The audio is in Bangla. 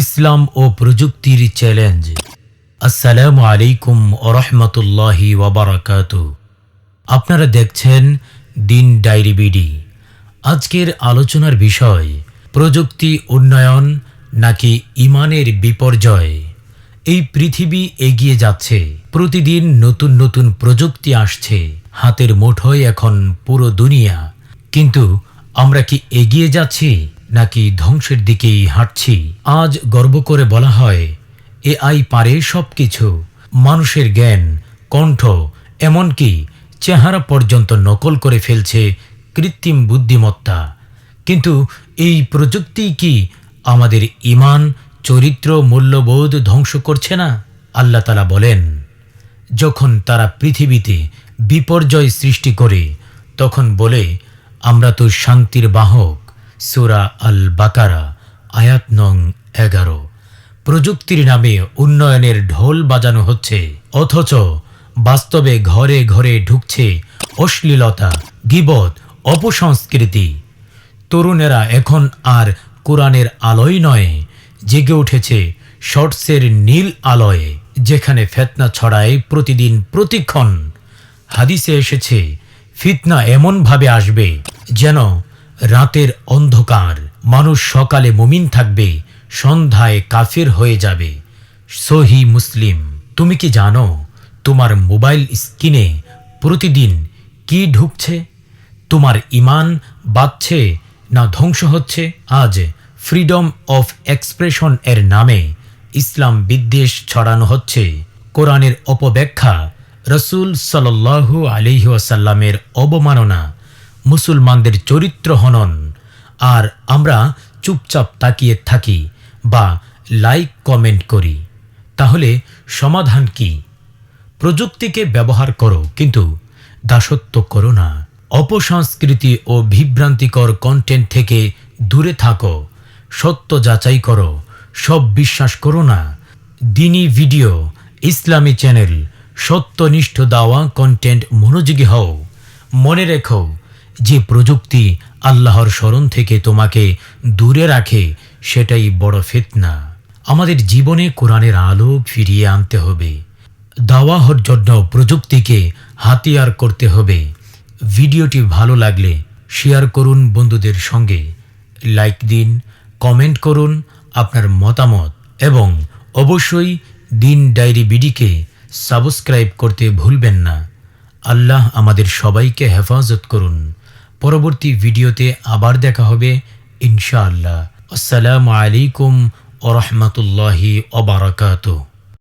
ইসলাম ও প্রযুক্তির চ্যালেঞ্জ। আসসালামু আলাইকুম ওরহমতুল্লাহি ওবরাকাত আপনারা দেখছেন দিন ডায়েরি বিডি। আজকের আলোচনার বিষয়, প্রযুক্তি উন্নয়ন নাকি ইমানের বিপর্যয়? এই পৃথিবী এগিয়ে যাচ্ছে, প্রতিদিন নতুন নতুন প্রযুক্তি আসছে, হাতের মুঠোয় এখন পুরো দুনিয়া। কিন্তু আমরা কি এগিয়ে যাচ্ছি? নাকি ধ্বংসের দিকেই হাঁটছি? আজ গর্ব করে বলা হয় এ আই পারে সব কিছু মানুষের জ্ঞান, কণ্ঠ, এমনকি চেহারা পর্যন্ত নকল করে ফেলছে কৃত্রিম বুদ্ধিমত্তা। কিন্তু এই প্রযুক্তি কি আমাদের ইমান, চরিত্র, মূল্যবোধ ধ্বংস করছে না? আল্লাহ তালা বলেন, যখন তারা পৃথিবীতে বিপর্যয় সৃষ্টি করে, তখন বলে, আমরা তো শান্তির বাহক। সুরা আল বাকারা আয়াত নং এগারো। প্রযুক্তির নামে উন্নয়নের ঢোল বাজানো হচ্ছে, অথচ বাস্তবে ঘরে ঘরে ঢুকছে অশ্লীলতা, গিবত, অপসংস্কৃতি। তরুণেরা এখন আর কোরআনের আলোয় নয়, জেগে উঠেছে শর্টসের নীল আলোয়, যেখানে ফেতনা ছড়ায় প্রতিদিন প্রতিক্ষণ। হাদিসে এসেছে, ফিতনা এমনভাবে আসবে, যেন রাতের অন্ধকার। মানুষ সকালে মুমিন থাকবে, সন্ধ্যায় কাফির হয়ে যাবে। সহি মুসলিম, তুমি কি জানো তোমার মোবাইল স্ক্রিনে প্রতিদিন কি ঢুকছে? তোমার ইমান বাড়ছে না ধ্বংস হচ্ছে? আজ ফ্রিডম অফ এক্সপ্রেশন এর নামে ইসলাম বিদ্বেষ ছড়ানো হচ্ছে। কোরআনের অপব্যাখ্যা রসুল সাল্লাল্লাহু আলিহি ওয়াসাল্লামের অবমাননা মুসলমানদের চরিত্র হনন আর আমরা চুপচাপ তাকিয়ে থাকি বা লাইক কমেন্ট করি। তাহলে সমাধান কি? প্রযুক্তিকে ব্যবহার করো, কিন্তু দাসত্ব করো না। অপসংস্কৃতি ও বিভ্রান্তিকর কন্টেন্ট থেকে দূরে থাকো। সত্য যাচাই করো, সব বিশ্বাস করো না। দিনী ভিডিও, ইসলামী চ্যানেল সত্যনিষ্ঠ দাওয়া কন্টেন্ট মনোযোগী হও। মনে রেখো যে প্রযুক্তি আল্লাহর স্মরণ থেকে তোমাকে দূরে রাখে, সেটাই বড় ফিতনা। আমাদের জীবনে কোরআনের আলো ফিরিয়ে আনতে হবে। দাওয়াহর জন্য প্রযুক্তিকে হাতিয়ার করতে হবে। ভিডিওটি ভালো লাগলে শেয়ার করুন বন্ধুদের সঙ্গে। লাইক দিন, কমেন্ট করুন আপনার মতামত এবং অবশ্যই দিন ডায়েরি বিডিকে সাবস্ক্রাইব করতে ভুলবেন না। আল্লাহ আমাদের সবাইকে হেফাজত করুন। পরবর্তী ভিডিওতে আবার দেখা হবে ইনশাআল্লাহ। আসসালামু আলাইকুম ওরহমতুল্লাহি ওবরাকাতুহ